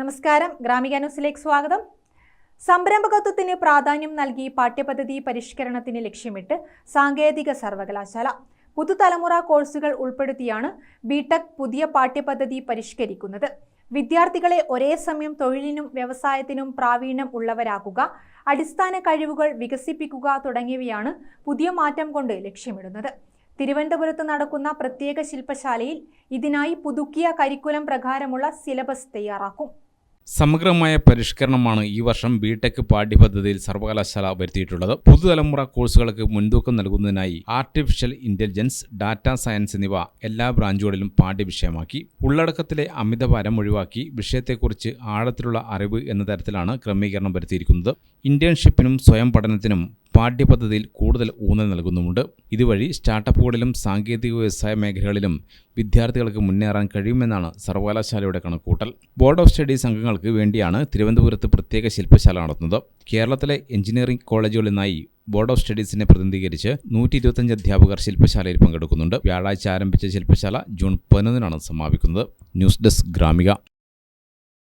നമസ്കാരം. ഗ്രാമിക ന്യൂസിലേക്ക് സ്വാഗതം. സംരംഭകത്വത്തിന് പ്രാധാന്യം നൽകി പാഠ്യപദ്ധതി പരിഷ്കരണത്തിന് ലക്ഷ്യമിട്ട് സാങ്കേതിക സർവകലാശാല. പുതുതലമുറ കോഴ്സുകൾ ഉൾപ്പെടുത്തിയാണ് ബിടെക് പുതിയ പാഠ്യപദ്ധതി പരിഷ്കരിക്കുന്നത്. വിദ്യാർത്ഥികളെ ഒരേ സമയം തൊഴിലിനും വ്യവസായത്തിനും പ്രാവീണ്യം ഉള്ളവരാക്കുക അടിസ്ഥാന കഴിവുകൾ വികസിപ്പിക്കുക തുടങ്ങിയവയാണ് പുതിയ മാറ്റം കൊണ്ട് ലക്ഷ്യമിടുന്നത്. തിരുവനന്തപുരത്ത് നടക്കുന്ന പ്രത്യേക ശില്പശാലയിൽ ഇതിനായി പുതുക്കിയ കരിക്കുലം പ്രകാരമുള്ള സിലബസ് തയ്യാറാക്കും. സമഗ്രമായ പരിഷ്കരണമാണ് ഈ വർഷം ബിടെക് പാഠ്യപദ്ധതിയിൽ സർവകലാശാല വരുത്തിയിട്ടുള്ളത്. പുതുതലമുറ കോഴ്സുകൾക്ക് മുൻതൂക്കം നൽകുന്നതിനായി ആർട്ടിഫിഷ്യൽ ഇന്റലിജൻസ് ഡാറ്റ സയൻസ് എന്നിവ എല്ലാ ബ്രാഞ്ചുകളിലും പാഠ്യവിഷയമാക്കി ഉള്ളടക്കത്തിലെ അമിതഭാരം ഒഴിവാക്കി വിഷയത്തെക്കുറിച്ച് ആഴത്തിലുള്ള അറിവ് എന്ന തരത്തിലാണ് ക്രമീകരണം വരുത്തിയിരിക്കുന്നത്. ഇന്റേൺഷിപ്പിനും സ്വയം പഠനത്തിനും പാഠ്യപദ്ധതിയിൽ കൂടുതൽ ഊന്നൽ നൽകുന്നുമുണ്ട്. ഇതുവഴി സ്റ്റാർട്ടപ്പുകളിലും സാങ്കേതിക വ്യവസായ മേഖലകളിലും വിദ്യാർത്ഥികൾക്ക് മുന്നേറാൻ കഴിയുമെന്നാണ് സർവകലാശാലയുടെ കണക്കൂട്ടൽ ബോർഡ് ഓഫ് സ്റ്റഡീസ് അംഗങ്ങൾക്ക് വേണ്ടിയാണ് തിരുവനന്തപുരത്ത് പ്രത്യേക ശില്പശാല നടത്തുന്നത്. കേരളത്തിലെ എഞ്ചിനീയറിംഗ് കോളേജുകളിൽ ബോർഡ് ഓഫ് സ്റ്റഡീസിനെ പ്രതിനിധീകരിച്ച് നൂറ്റി ഇരുപത്തഞ്ച് അധ്യാപകർ ശില്പശാലയിൽ പങ്കെടുക്കുന്നുണ്ട്. വ്യാഴാഴ്ച ആരംഭിച്ച ശില്പശാല ജൂൺ പതിനൊന്നിനാണ് സമാപിക്കുന്നത്. News desk Gramika.